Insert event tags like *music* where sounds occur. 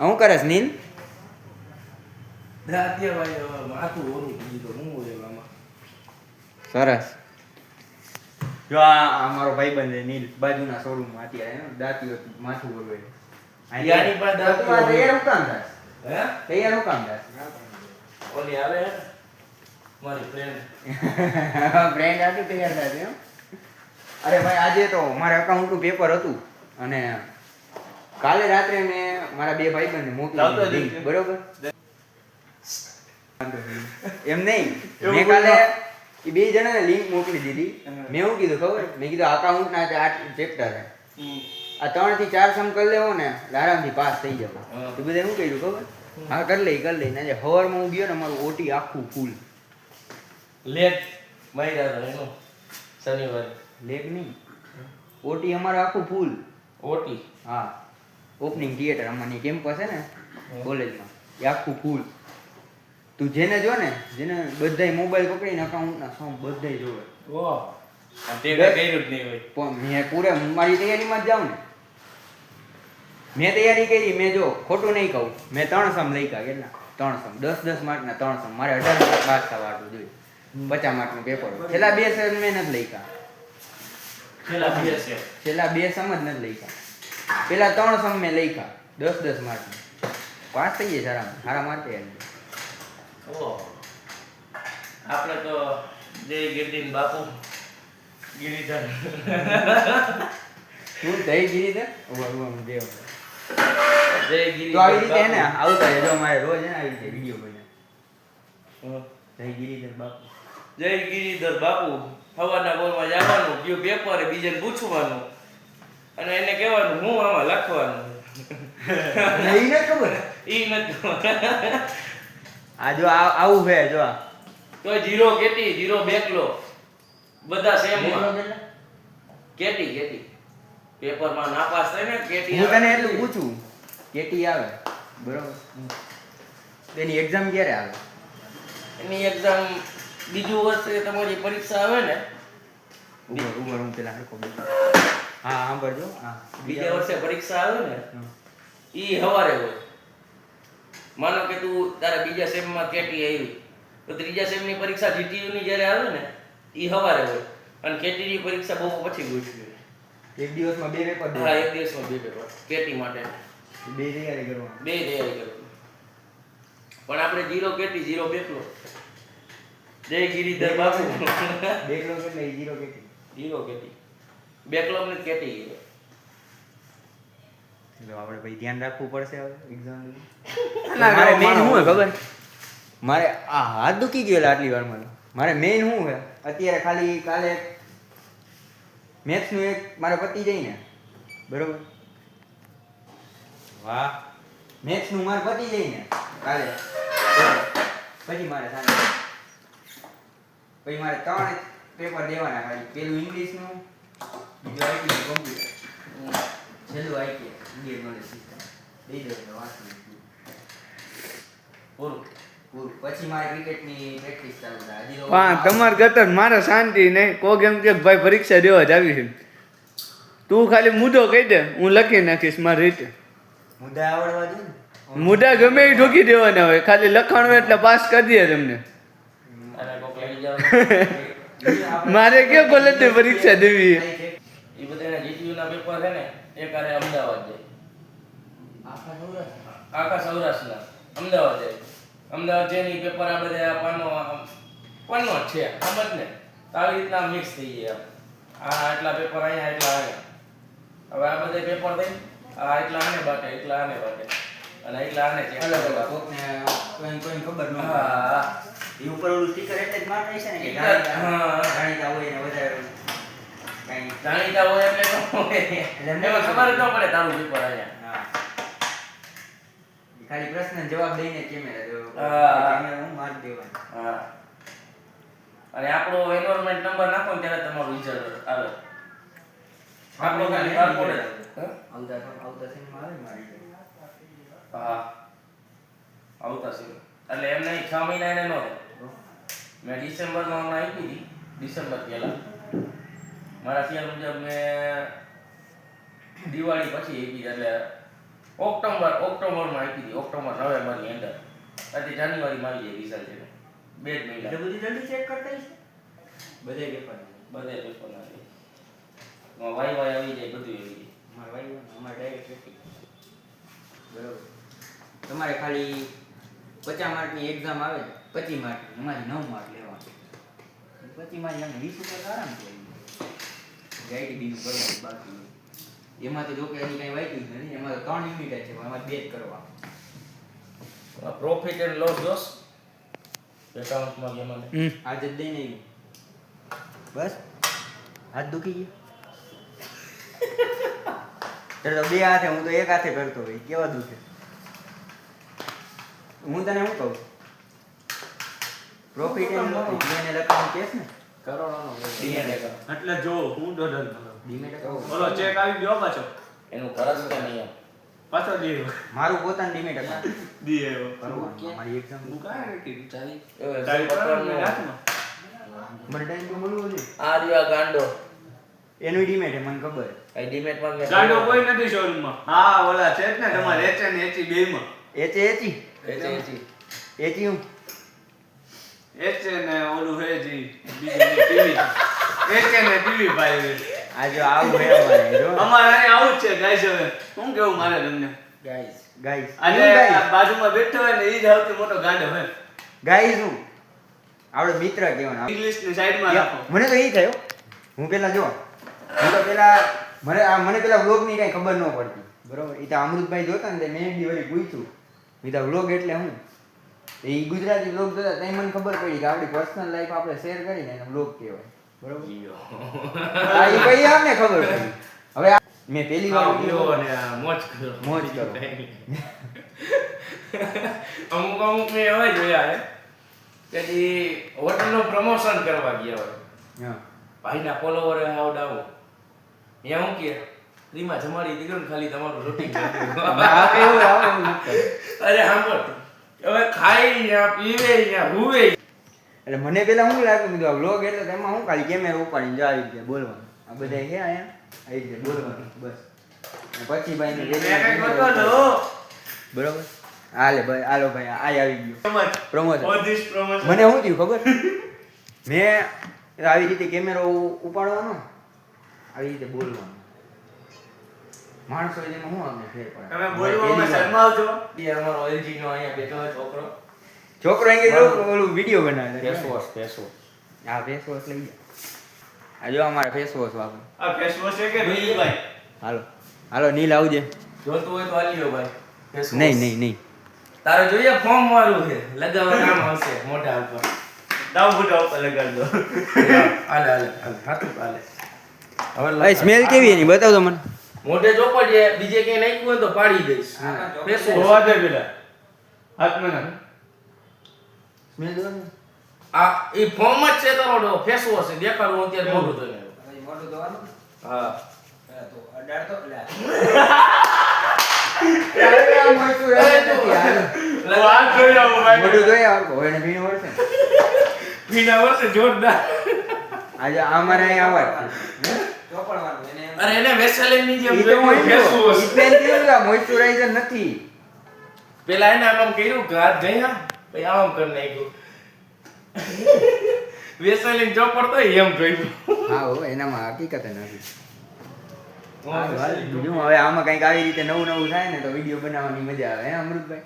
હું કરસ એવામાં. સરસ. જો આ અમારો મારો ભાઈબંધ છે નીલ. બાજુના શોરૂમ અત્યારે એનો દાંતીઓ માથું ઓરવે. દાંતીઓ તો તું તૈયાર હું કામ થાય હે? તૈયાર કામ થાય ઓલી આવે? મારી ફ્રેન્ડ બ્રેન્ડ આટલું તૈયાર થાય એમ? અરે ભાઈ આજે તો મારે અકાઉન્ટનું પેપર હતું અને કાલે રાત્રે મેં મારા બે ભાઈબંધને મોકલી દીધી બરોબર? એમ નહીં. મેં કાલે એ બે જણાને લિંક મોકલી દીધી. મેં એવું કીધું ખબર? મેં કીધું અકાઉન્ટના આ ચેપ્ટર હે આ ત્રણથી ચાર સમ કરી લેવો ને આરામથી પાસ થઈ જવો. તો બધા શું કર્યું ખબર? હા કરી લઈ કરી લઈ ને હવારમાં હું ગયો ને મારું ઓટી આખું ફૂલ લેટ એનું શનિવારે. લેગ નહીં. ઓટી અમારું આખું ફૂલ ઓટી હા. ઓપનિંગ થિયેટર અમારી કેમ્પસ છે ને કોલેજમાં. એ આખું ફૂલ તું જેને જો ને જેને બધાય મોબાઈલ પકડીને અકાઉન્ટના સોંગ બધાય જોવે. વાહ. આ તે જ નહીં હોય. પણ મેં પૂરે મારી તૈયારીમાં જ જાઉં ને. મેં તૈયારી કરી મેં જો ખોટું નહીં કહું. મેં ત્રણ સમ લખ્યા કેટલા? ત્રણ સમ દસ દસ માર્કના ત્રણ સમ મારે અઢાર માર્ક પાસ થવાનું જોઈએ. પચાસ માર્કનું પેપર છેલ્લા બે સમ મેં નથી લખ્યા. ગયા છેલ્લા બે સમ જ નથી લખ્યા. પેલા ત્રણ સમ મેં લખ્યા. દસ દસ માર્ક પાસ થઈ જાય સારા સારા માર્ક આપણે તો જય ગિરદીન બાપુ. ગિરિધર. શું દઈ ગીરી ઊભા ઊભા દેવ જય ગિરિધર તો આવી રીતે ને આવતા રહેજો અમારે રોજ ને આવી રીતે વીડિયો બને. જય ગિરિધર બાપુ. જય ગિરિધર બાપુ. સવારના બોલમાં જવાનું કયું પેપર બીજાને પૂછવાનું. અને એને કહેવાનું હું આમાં લખવાનું. નહીં ને ખબર? ઈ નથી ખબર. આ જો આવું છે જો તો જીરો કેટી જીરો બેકલો. બધા સેમ કેટી કેટી. પેપરમાં નાપાસ થાય ને કેટી હું તને એટલું પૂછું કેટી આવે. બરોબર? એની એક્ઝામ ક્યારે આવે? એની એક્ઝામ બીજું વર્ષે તમારી પરીક્ષા આવે ને. ઉભર ઉભર હું પેલા બેઠો. હા હા ભરજો હા. બીજા વર્ષે પરીક્ષા આવે ને એ ઈ હવારે હોય. માનો કે તું તારા બીજા સેમમાં કેટી આવી તો ત્રીજા સેમની પરીક્ષા જીટીયુની ની જ્યારે આવે ને ઈ હવારે હોય. અને કેટી ની પરીક્ષા બહુ પછી ગોઠવી એક દિવસમાં બે પેપર હા એક દિવસમાં બે પેપર કેટી માટે. બે તૈયારી કરવાની. બે તૈયારી કરવાની. પણ આપણે જીરો કેટી જીરો બેકલો જય ગિરિધર બાપુ. બેકલો કિલો કેટલે zero KT. Zero KT. Backlog ને કેટી એટલે આપણે ભાઈ ધ્યાન રાખવું પડશે હવે એક્ઝામ મારે મેઈન મેઇન શું હોય ખબર? મારે આ હાથ દુખી ગયેલા આટલી વાર મને મારે મેઇન શું હે અત્યારે ખાલી કાલે મેથ્સનું એક મારે પતી જાય ને. બરોબર? વાહ. મેથ્સનું મારે પતી જાય ને કાલે. પછી મારે સાંજે પછી મારે ત્રણ પેપર દેવાના ખાલી. પેલું ઇંગ્લિશ બીજું કોમ્પ્યુટર છેલ્લું ઇન્ડિયન નોલેજ સિસ્ટમ દઈ વાંચી પૂરું તમારે ગતર મારે શાંતિ નહીં. કોક એમ કે ભાઈ પરીક્ષા દેવા જ આવી છે. તું ખાલી મુદ્દો કહી દે હું લખી નાખીશ મારી રીતે. મુદ્દા આવડવા દે મુદ્દા ગમે એ ઠોકી દેવાના હોય. ખાલી લખાણ હોય એટલે પાસ કરી દે તમને. *laughs* મારે કે કોલેજ પરીક્ષા દેવી? ના પેપર છે ને એ હારે અમદાવાદ જાય. આખા સૌરાષ્ટ્ર. આખા સૌરાષ્ટ્રના. અમદાવાદ જાય. અમદાવાદ જઈને પેપર આ બધા પાનો પાનો જ છે સમજ ને. તો આવી રીતના મિક્સ થઈ ગયા આ એટલા પેપર અહીંયા એટલા અહીંયા હવે આ બધા પેપર થઈ આ એટલા આને બાટે એટલા આને બાટે. અને એટલા આને છે. અલગ અલગ. કોકને કોઈને કોઈને ખબર ન હા, એ ઉપર ઓલું સ્ટીકર એટલે જ મારે છે ને કે જાણીતા હા. જાણીતા હોય ને વધારે. કાંઈ જાણીતા હોય એટલે એમાં ખબર જ ન પડે તારું પેપર અહીંયા. ખાલી પ્રશ્ન જવાબ દઈને કેમેરા જો કેમેરા હું મારી દેવાનું. હા. અને આપણો એનવાયરમેન્ટ નંબર નાખો ને ત્યારે તમારું રિઝલ્ટ આવે. આપણો ખાલી બારકોડ પડે આવતા આવતા સિનેમા આવે મારી હા. આવતા સીન એટલે એમ નહીં છ મહિના એને નો મેં ડિસેમ્બરમાં હમણાં આવી હતી. ડિસેમ્બર પહેલા. મારા ખ્યાલ મુજબ મેં દિવાળી પછી આપી એટલે ઓક્ટોબર ઓક્ટોબરમાં આપી હતી ઓક્ટોબર નવેમ્બરની અંદર. અત્યારે જાન્યુઆરીમાં આવી જાય રિઝલ્ટ એનું બે જ મહિના. એટલે બધી જલ્દી ચેક કરતા હશે બધે પેપર બધે પેપરના છે. વાય વાય આવી જાય બધું આવી જાય. અમારે વાય અમારે ડાયરેક્ટ બરાબર. તમારે ખાલી પચાસ માર્કની એક્ઝામ આવે છે પચીસ માર્ક એમાંથી નવ માર્ક લેવાનું પચીસ માર્ક વીસ ઉપર આરામ છે ગાઈડ બીજું કરવાનું બાકી એમાં તો જો કે એની કાંઈ વાંચ્યું જ નથી એમાં તો ત્રણ યુનિટ જ છે એમાં બે જ કરવા. પ્રોફિટ એન્ડ લોસ જોશ એકાઉન્ટમાં હમ. આજે જ દઈને આવ્યું. બસ? હાથ દુખી ગયો? *laughs* તો બે હાથે હું તો એક હાથે કરતો હોય કેવા દુખે? હું તને શું કહું? પ્રોફિટ એન્ડ લોસ એને લખવાનું કેસ ને કરોડોનો એટલે જો હું ડોલર બોલો ચેક આવી ગયો પાછો. એનું કરસ તો નહીં પાછો દે મારું પોતાનું ડીમેટ હતા દે આવ્યો. કરવાનું મારી એક્ઝામ હું કાંઈ નથી. ચાલી તારી પાસે હાથમાં. મને ટાઈમ તો મળવું નહીં આ રહ્યો આ ગાંડો. એનું ડીમેટ છે મને ખબર. કઈ ડીમેટમાં માં ગાંડો કોઈ નથી શોરૂમમાં. હા ઓલા છે જ ને તમારે એચ ને એચી બે માં. એચે એચી એચી એચી એચી હું? એચ ને ઓલું હે જી બીજું ટીવી. એચ ને ટીવી ભાઈ. આજે આવું હે અમારે જો. અમારે અહીં આવું જ છે ગાઈસ હવે. શું કેવું મારે તમને? Guys guys. અને બાજુમાં બેઠો હોય ને એ જ સૌથી મોટો ગાંડો હોય. ગાઈસ હું? આપણે મિત્ર કહેવાના ઇંગ્લિશની સાઈડમાં રાખો. મને તો એ થયો. હું પેલા જો હું તો પેલા મને આ મને પેલા વ્લોગની કઈ ખબર ન પડતી. બરોબર? એ તો અમૃતભાઈ જોતા ને મેં એક દિવસ પૂછ્યું. મેં તો વ્લોગ એટલે હું? એ ગુજરાતી બ્લોગ જોતા ત્યાં મને ખબર પડી કે આપણી પર્સનલ લાઈફ આપણે શેર કરીને એને બ્લોગ કહેવાય. બરોબર? એ કઈ આપને ખબર પડી. હવે મેં પેલી વાર ખાઓ અને મોજ કરો. મોજ કરો. *laughs* અમુક અમુક મેં હવે જોયા હે કે ઈ હોટલનું પ્રમોશન કરવા ગયા હોય. ભાઈના ફોલોવર હાવ એ હું કે રીમા જમાડી દીધું ને ખાલી તમારું *laughs* રૂટીન એવું એવું. અરે સાંભળ. હવે ખાઈ ત્યાં પીવે ત્યાં હુવે એટલે મને પેલા શું લાગ્યું? કીધું આ વ્લોગ એટલે એમાં હું ખાલી કેમેરા ઉપાડીને જો આવી રીતે બોલવાનું. આ બધા હે અહીંયા? આવી રીતે બોલવાનું બસ. પછી ભાઈ બરોબર? હાલે ભાઈ હાલો ભાઈ આ આવી ગયો. પ્રમોશન. મને શું થયું ખબર? મેં આવી રીતે કેમેરો ઉપાડવાનો આવી રીતે બોલવાનું. માણસો જેમાં શું અમને ફેર પડે? તમે બોલવામાં શરમાવ છો? એ અમારો ઓલજી નો અહીંયા બેઠો હોય છોકરો. છોકરો અહીંયા જો ઓલું વીડિયો બનાવે ફેસ વોશ ફેસ વોશ આ ફેસ વોશ લઈ જા. આ જો અમારે ફેસ વોશ વાપરો. આ ફેસ વોશ છે કે ભાઈ? હાલો. હાલો નીલ આવજે. જોતું હોય તો આલ્યો ભાઈ. ફેસ વોશ નહીં નહીં નહીં. તારે જોઈએ ફોર્મ મારું છે. લગાવવા કામ આવશે મોઢા ઉપર. દાવ ફૂટા ઉપર લગાડ દો. *laughs* હાલે હાલે હાલે. હાથું હાલે હવે લાઈ સ્મેલ કેવી એની? બતાવ તો મને. મોઢે ચોપડીએ બીજે ક્યાંય નાખ્યું હોય તો પાડી દઈશ. બેસો હોવા દે પેલા હાથમાં ના સ્મેલ જો આ એ ફોર્મ જ છે તારો ફેસ વોશ છે. દેખાડું અત્યારે મોઢું ધોઈને. મોટું દવાનું હા. તો અડાડ તો. વર્ષે જોરદાર. આજે આ અમારે અહીંયા આવા અરે એને વેસેલિનની જેમ ઈ તો હું ફેસ એમ કહું. વોશ ઈ પેન કેવું આ મોઇશ્ચરાઇઝર નથી. પેલા એને આમ કર્યું હાથ ગયા પછી આમ કરી નાખ્યું. વેસેલિન ચોપડતો એમ કર્યું હા હો એનામાં હકીકત નથી. હવે આમાં કંઈક આવી રીતે નવું નવું થાય ને તો વીડિયો બનાવવાની મજા આવે હે અમૃતભાઈ?